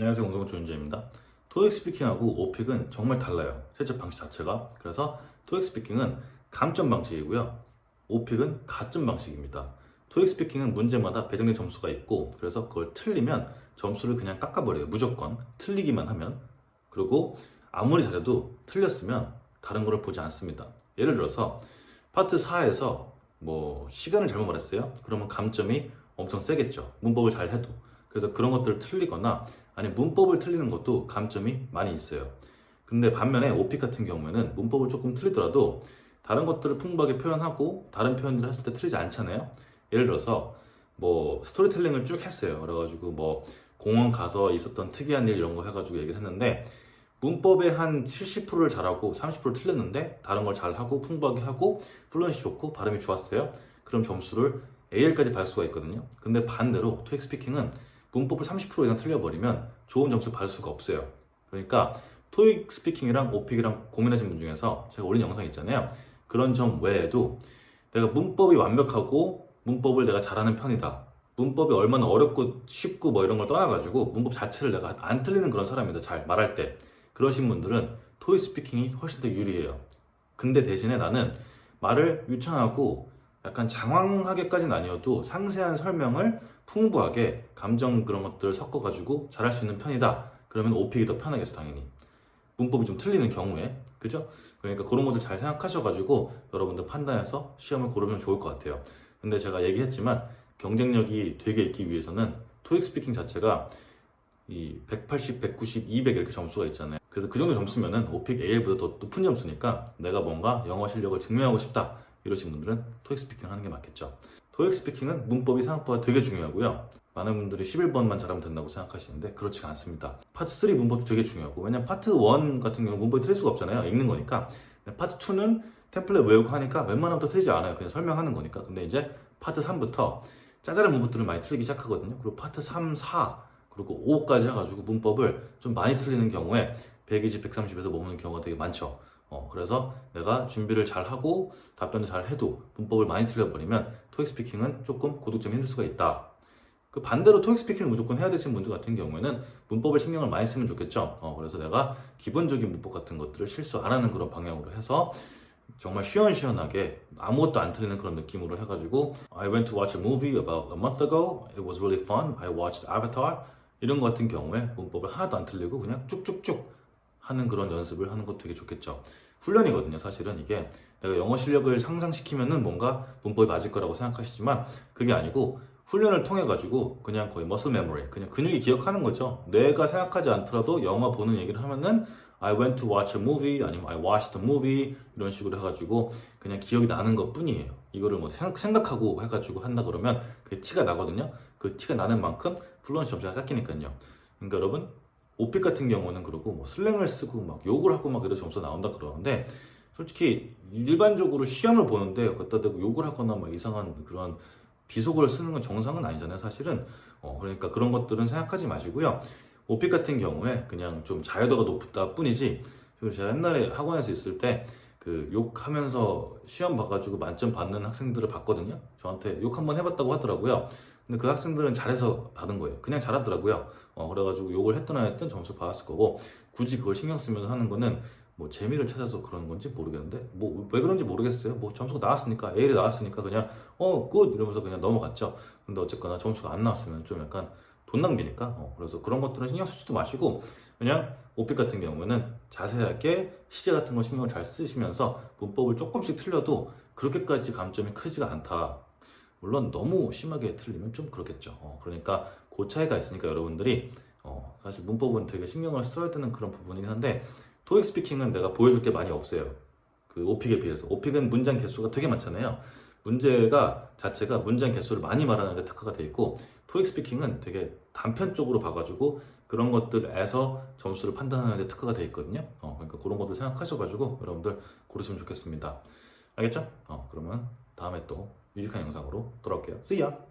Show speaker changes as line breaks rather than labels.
안녕하세요 공성호 조윤재입니다. 토익 스피킹하고 오픽은 정말 달라요. 실제 방식 자체가. 그래서 토익 스피킹은 감점 방식이고요. 오픽은 가점 방식입니다. 토익 스피킹은 문제마다 배정된 점수가 있고 그래서 그걸 틀리면 점수를 그냥 깎아버려요. 무조건 틀리기만 하면 그리고 아무리 잘해도 틀렸으면 다른 거를 보지 않습니다. 예를 들어서 파트 4에서 뭐 시간을 잘못 말했어요. 그러면 감점이 엄청 세겠죠. 문법을 잘 해도. 그래서 그런 것들을 틀리거나 아니 문법을 틀리는 것도 감점이 많이 있어요. 근데 반면에 오픽 같은 경우에는 문법을 조금 틀리더라도 다른 것들을 풍부하게 표현하고 다른 표현들을 했을 때 틀리지 않잖아요. 예를 들어서 뭐 스토리텔링을 쭉 했어요. 그래가지고 뭐 공원 가서 있었던 특이한 일 이런 거 해가지고 얘기를 했는데 문법의 한 70%를 잘하고 30% 틀렸는데 다른 걸 잘하고 풍부하게 하고 플루언시 좋고 발음이 좋았어요. 그럼 점수를 AL까지 받을 수가 있거든요. 근데 반대로 토익 스피킹은 문법을 30% 이상 틀려버리면 좋은 점수 받을 수가 없어요. 그러니까 토익 스피킹이랑 오픽이랑 고민하신 분 중에서 제가 올린 영상 있잖아요. 그런 점 외에도 내가 문법이 완벽하고 문법을 내가 잘하는 편이다. 문법이 얼마나 어렵고 쉽고 뭐 이런 걸 떠나가지고 문법 자체를 내가 안 틀리는 그런 사람이다. 잘 말할 때. 그러신 분들은 토익 스피킹이 훨씬 더 유리해요. 근데 대신에 나는 말을 유창하고 약간 장황하게까지는 아니어도 상세한 설명을 풍부하게 감정 그런 것들을 섞어가지고 잘할 수 있는 편이다. 그러면 오픽이 더 편하겠어, 당연히. 문법이 좀 틀리는 경우에. 그죠? 그러니까 그런 것들 잘 생각하셔가지고 여러분들 판단해서 시험을 고르면 좋을 것 같아요. 근데 제가 얘기했지만 경쟁력이 되게 있기 위해서는 토익 스피킹 자체가 이 180, 190, 200 이렇게 점수가 있잖아요. 그래서 그 정도 점수면은 오픽 AL보다 더 높은 점수니까 내가 뭔가 영어 실력을 증명하고 싶다 이러신 분들은 토익 스피킹 하는 게 맞겠죠. 토익 스피킹은 문법이 생각보다 되게 중요하고요. 많은 분들이 11번만 잘하면 된다고 생각하시는데 그렇지가 않습니다. 파트 3 문법도 되게 중요하고 왜냐면 파트 1 같은 경우 문법이 틀릴 수가 없잖아요. 읽는 거니까. 파트 2는 템플릿 외우고 하니까 웬만하면 또 틀리지 않아요. 그냥 설명하는 거니까. 근데 이제 파트 3부터 짜잘한 문법들을 많이 틀리기 시작하거든요. 그리고 파트 3, 4 그리고 5까지 해가지고 문법을 좀 많이 틀리는 경우에 120, 130에서 머무는 경우가 되게 많죠. 어, 그래서 내가 준비를 잘 하고 답변을 잘 해도 문법을 많이 틀려버리면 토익 스피킹은 조금 고득점이 힘들 수가 있다. 그 반대로 토익 스피킹을 무조건 해야 되시는 분들 같은 경우에는 문법을 신경을 많이 쓰면 좋겠죠. 어, 그래서 내가 기본적인 문법 같은 것들을 실수 안 하는 그런 방향으로 해서 정말 시원시원하게 아무것도 안 틀리는 그런 느낌으로 해가지고 I went to watch a movie about a month ago. It was really fun. I watched Avatar. 이런 것 같은 경우에 문법을 하나도 안 틀리고 그냥 쭉쭉쭉 하는 그런 연습을 하는 것도 되게 좋겠죠. 훈련이거든요. 사실은 이게 내가 영어 실력을 상상시키면은 뭔가 문법이 맞을 거라고 생각하시지만 그게 아니고 훈련을 통해 가지고 그냥 거의 머슬 메모리, 그냥 근육이 기억하는 거죠. 내가 생각하지 않더라도 영화 보는 얘기를 하면은 I went to watch a movie 아니면 I watched a movie 이런 식으로 해가지고 그냥 기억이 나는 것 뿐이에요. 이거를 뭐 생각, 생각하고 해가지고 한다 그러면 그게 티가 나거든요. 그 티가 나는 만큼 플루언시 점수가 깎이니까요. 그러니까 여러분 오픽 같은 경우는 그러고 뭐 슬랭을 쓰고 막 욕을 하고 막 이런 점수 나온다 그러는데 솔직히 일반적으로 시험을 보는데 갖다 대고 욕을 하거나 막 이상한 그런 비속어를 쓰는 건 정상은 아니잖아요 사실은. 어, 그러니까 그런 것들은 생각하지 마시고요. 오픽 같은 경우에 그냥 좀 자유도가 높다 뿐이지 그리고 제가 옛날에 학원에서 있을 때 그 욕하면서 시험 봐가지고 만점 받는 학생들을 봤거든요 저한테 욕 한번 해봤다고 하더라고요 근데 그 학생들은 잘해서 받은 거예요. 그냥 잘하더라고요. 어, 그래가지고 욕을 했든 안 했든 점수 받았을 거고 굳이 그걸 신경 쓰면서 하는 거는 뭐 재미를 찾아서 그런 건지 모르겠는데 뭐 왜 그런지 모르겠어요. 뭐 점수가 나왔으니까 A를 나왔으니까 그냥 어굿 이러면서 그냥 넘어갔죠. 근데 어쨌거나 점수가 안 나왔으면 좀 약간 돈 낭비니까 어, 그래서 그런 것들은 신경 쓰지도 마시고 그냥 오픽 같은 경우는 자세하게 시제 같은 거 신경을 잘 쓰시면서 문법을 조금씩 틀려도 그렇게까지 감점이 크지가 않다. 물론 너무 심하게 틀리면 좀 그렇겠죠. 어, 그러니까 그 차이가 있으니까 여러분들이 어, 사실 문법은 되게 신경을 써야 되는 그런 부분이긴 한데 토익 스피킹은 내가 보여줄 게 많이 없어요. 그 오픽에 비해서 오픽은 문장 개수가 되게 많잖아요. 문제가 자체가 문장 개수를 많이 말하는 데 특화가 돼 있고 토익 스피킹은 되게 단편적으로 봐가지고 그런 것들에서 점수를 판단하는 데 특화가 돼 있거든요. 어, 그러니까 그런 것들 생각하셔가지고 여러분들 고르시면 좋겠습니다. 알겠죠? 어, 그러면 다음에 또 유익한 영상으로 돌아올게요. See ya!